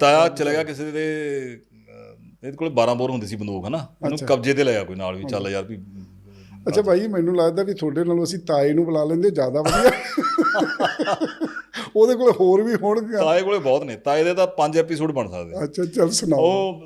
ਤਾਇਆ ਚਲੇ ਗਿਆ ਕਿਸੇ ਦੇ ਇਹਦੇ ਕੋਲ 12 ਬੋਰ ਹੁੰਦੀ ਸੀ ਬੰਦੂਕ ਹਨਾ? ਇਹਨੂੰ ਕਬਜ਼ੇ ਤੇ ਲਿਆ ਕੋਈ ਨਾਲ ਵੀ ਚੱਲ ਯਾਰ ਵੀ ਅੱਛਾ ਭਾਈ ਮੈਨੂੰ ਲੱਗਦਾ ਵੀ ਤੁਹਾਡੇ ਨਾਲੋਂ ਅਸੀਂ ਤਾਏ ਨੂੰ ਬੁਲਾ ਲੈਂਦੇ ਜ਼ਿਆਦਾ ਵਧੀਆ। ਉਹਦੇ ਕੋਲ ਹੋਰ ਵੀ ਹੋਣਗੇ ਤਾਏ ਕੋਲੇ ਬਹੁਤ ਨੇ ਤਾਏ ਦੇ ਤਾਂ ਪੰਜ ਐਪੀਸੋਡ ਬਣ ਸਕਦੇ। ਅੱਛਾ ਚੱਲ ਸੁਣਾਓ। ਉਹ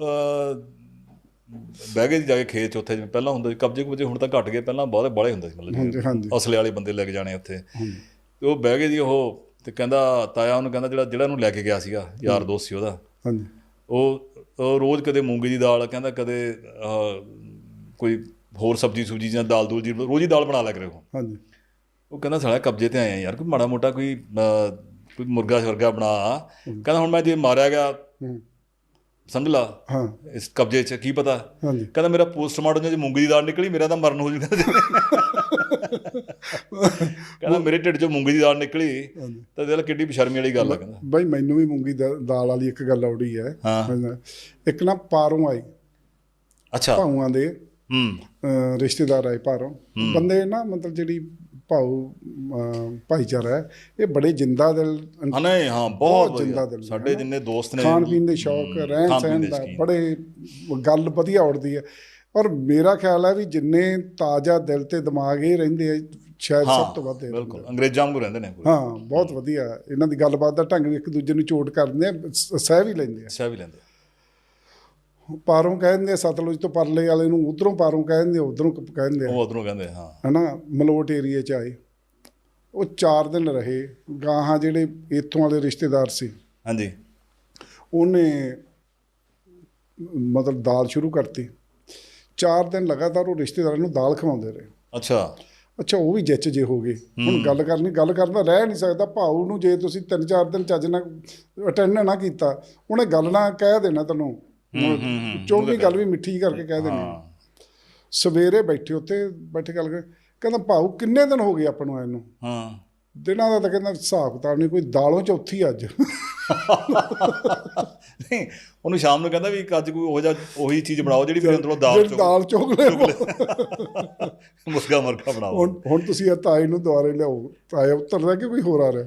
ਗਏ ਜੀ ਜਾ ਕੇ ਖੇਤ ਚ ਉੱਥੇ ਜਿਵੇਂ ਪਹਿਲਾਂ ਹੁੰਦਾ ਸੀ ਕਬਜ਼ੇ ਕੁਬਜ਼ੇ ਹੁਣ ਤਾਂ ਘਟ ਗਏ ਪਹਿਲਾਂ ਬਹੁਤ ਬੜੇ ਹੁੰਦੇ ਸੀ ਮਤਲਬ ਅਸਲੇ ਵਾਲੇ ਬੰਦੇ ਲੈ ਕੇ ਜਾਣੇ ਉੱਥੇ। ਤੇ ਉਹ ਗਏ ਜੀ ਉਹ ਤੇ ਕਹਿੰਦਾ ਤਾਇਆ ਉਹਨੂੰ ਕਹਿੰਦਾ ਜਿਹੜਾ ਜਿਹੜਾ ਨੂੰ ਲੈ ਕੇ ਗਿਆ ਸੀਗਾ ਯਾਰ ਦੋਸਤ ਸੀ ਉਹਦਾ। ਹਾਂਜੀ। ਉਹ ਰੋਜ਼ ਕਦੇ ਮੂੰਗੀ ਦੀ ਦਾਲ ਕਹਿੰਦਾ ਕਦੇ ਕੋਈ ਹੋਰ ਸਬਜੀ ਸੁਬਜੀ ਜਾਂ ਦਾਲ ਦੂਲ ਜੀ ਰੋਜ਼ ਹੀ ਦਾਲ ਬਣਾ ਲਿਆ ਕਰੇ ਉਹ। ਹਾਂਜੀ। ਉਹ ਕਹਿੰਦਾ ਸਾਲਾ ਕਬਜ਼ੇ ਤੇ ਆਏ ਆ ਯਾਰ ਕੋਈ ਮਾੜਾ ਮੋਟਾ ਕੋਈ ਕੋਈ ਮੁਰਗਾ ਸ਼ਰਗਾ ਬਣਾ। ਕਹਿੰਦਾ ਹੁਣ ਮੈਂ ਜੇ ਮਾਰਿਆ ਗਿਆ ਸਮਝ ਲਾ। ਹਾਂ। ਇਸ ਕਬਜ਼ੇ 'ਚ ਕੀ ਪਤਾ? ਹਾਂਜੀ। ਕਹਿੰਦਾ ਮੇਰਾ ਪੋਸਟਮਾਰਟਮ ਜੇ ਮੂੰਗੀ ਦੀ ਦਾਲ ਨਿਕਲੀ ਮੇਰਾ ਤਾਂ ਮਰਨ ਹੋ ਜੂਗਾ ਕਹਿੰਦਾ ਮੇਰੇ ਢਿੱਡ 'ਚੋਂ ਮੂੰਗੀ ਦੀ ਦਾਲ ਨਿਕਲੀ ਤਾਂ ਦਿਲ ਕਿੱਡੀ ਬਸ਼ਰਮੀ ਵਾਲੀ ਗੱਲ ਆ ਕਹਿੰਦਾ। ਬਾਈ ਮੈਨੂੰ ਵੀ ਮੂੰਗੀ ਦਾਲ ਵਾਲੀ ਇੱਕ ਗੱਲ ਆਉੜੀ ਹੈ। ਇੱਕ ਨਾ ਪਾਰੋਂ ਆਈ। ਅੱਛਾ। ਭਾਊਆਂ ਦੇ ਹੂੰ। ਰਿਸ਼ਤੇਦਾਰ ਆਏ ਭਾਰੋਂ ਬੰਦੇ ਨਾ ਮਤਲਬ ਜਿਹੜੀ ਅਹ ਭਾਈਚਾਰਾ ਹੈ ਇਹ ਬੜੇ ਜਿੰਦਾ ਦਿਲ ਹਾਂ ਨਹੀਂ ਹਾਂ ਬਹੁਤ ਜਿੰਦਾ ਦਿਲ ਸਾਡੇ ਜਿੰਨੇ ਦੋਸਤ ਨੇ ਖਾਣ ਪੀਣ ਦੇ ਸ਼ੌਕ ਰਹਿਣ ਸਹਿਣ ਦੇ। ਬੜੇ ਗੱਲ ਵਧੀਆ ਉੜਦੀ ਹੈ। ਔਰ ਮੇਰਾ ਖਿਆਲ ਹੈ ਵੀ ਜਿੰਨੇ ਤਾਜ਼ਾ ਦਿਲ ਤੇ ਦਿਮਾਗ ਇਹ ਰਹਿੰਦੇ ਆ ਸ਼ਾਇਦ ਸਭ ਤੋਂ ਵੱਧ ਬਿਲਕੁਲ ਅੰਗਰੇਜ਼ਾਂ ਵਾਂਗੂ ਰਹਿੰਦੇ ਨੇ ਹਾਂ ਬਹੁਤ ਵਧੀਆ। ਇਹਨਾਂ ਦੀ ਗੱਲਬਾਤ ਦਾ ਢੰਗ ਵੀ ਇੱਕ ਦੂਜੇ ਨੂੰ ਚੋਟ ਕਰਦੇ ਆ ਸਹਿ ਵੀ ਲੈਂਦੇ ਆ। ਅੱਛਾ ਵੀ ਲੈਂਦੇ ਪਾਰੋਂ ਕਹਿੰਦੇ ਆ ਸਤਲੁਜ ਤੋਂ ਪਰਲੇ ਵਾਲੇ ਨੂੰ ਉਧਰੋਂ ਪਾਰੋਂ ਕਹਿੰਦੇ ਆ ਉਧਰੋਂ ਕਹਿੰਦੇ ਆ। ਉਹ ਉਧਰੋਂ ਕਹਿੰਦੇ ਹਾਂ। ਹਨਾ ਮਲੋਟ ਏਰੀਆ ਚ ਆਏ। ਉਹ 4 ਦਿਨ ਰਹੇ ਗਾਹਾਂ ਜਿਹੜੇ ਇੱਥੋਂ ਵਾਲੇ ਰਿਸ਼ਤੇਦਾਰ ਸੀ। ਹਾਂਜੀ। ਉਹਨੇ ਮਤਲਬ ਦਾਲ ਸ਼ੁਰੂ ਕਰਤੀ। 4 ਦਿਨ ਲਗਾਤਾਰ ਉਹ ਰਿਸ਼ਤੇਦਾਰਾਂ ਨੂੰ ਦਾਲ ਖਵਾਉਂਦੇ ਰਹੇ। ਅੱਛਾ। ਅੱਛਾ ਉਹ ਵੀ ਜਿੱਚ ਜੇ ਹੋ ਗਏ। ਹੁਣ ਗੱਲ ਕਰਨੀ ਗੱਲ ਕਰਨ ਦਾ ਰਹਿ ਨਹੀਂ ਸਕਦਾ। ਭਾਊ ਨੂੰ ਜੇ ਤੁਸੀਂ 3-4 ਦਿਨ ਚੱਜ ਨਾਲ ਅਟੈਂਡ ਨਾ ਕੀਤਾ ਉਹਨੇ ਗੱਲ ਨਾ ਕਹਿ ਦੇਣਾ ਤੈਨੂੰ। ਚੋਂਗੀ ਗੱਲ ਵੀ ਮਿੱਠੀ ਕਰਕੇ ਕਹਿ ਦੇਣੀ। ਸਵੇਰੇ ਬੈਠੇ ਉੱਤੇ ਬੈਠੇ ਗੱਲ ਕਰ ਕਹਿੰਦਾ ਭਾਊ ਕਿੰਨੇ ਦਿਨ ਹੋ ਗਏ ਆਪਾਂ ਨੂੰ ਆਏ ਨੂੰ? ਹਾਂ। ਦਿਨਾਂ ਦਾ ਤਾਂ ਕਹਿੰਦਾ ਹਿਸਾਬ ਕਿਤਾਬ ਨਹੀਂ ਕੋਈ ਦਾਲੋਂ ਚੌਥੀ ਅੱਜ। ਨਹੀਂ ਉਹਨੂੰ ਸ਼ਾਮ ਨੂੰ ਕਹਿੰਦਾ ਵੀ ਅੱਜ ਕੋਈ ਉਹ ਜਿਹਾ ਉਹੀ ਚੀਜ਼ ਬਣਾਓ ਜਿਹੜੀ ਮੇਰੇ ਅੰਦਰੋਂ ਦਾਲ ਜਿਹੜੀ ਚੋਂ ਦਾਲ ਚੁਗ ਲੈ ਮੁਰਗਾ ਮਰਗਾ ਬਣਾਓ। ਹੁਣ ਹੁਣ ਤੁਸੀਂ ਇਹ ਤਾਏ ਨੂੰ ਦੁਆਰੇ ਲਿਆਓ। ਤਾਇਆ ਉੱਤਰਦਾ ਕਿ ਕੋਈ ਹੋਰ ਆ ਰਿਹਾ।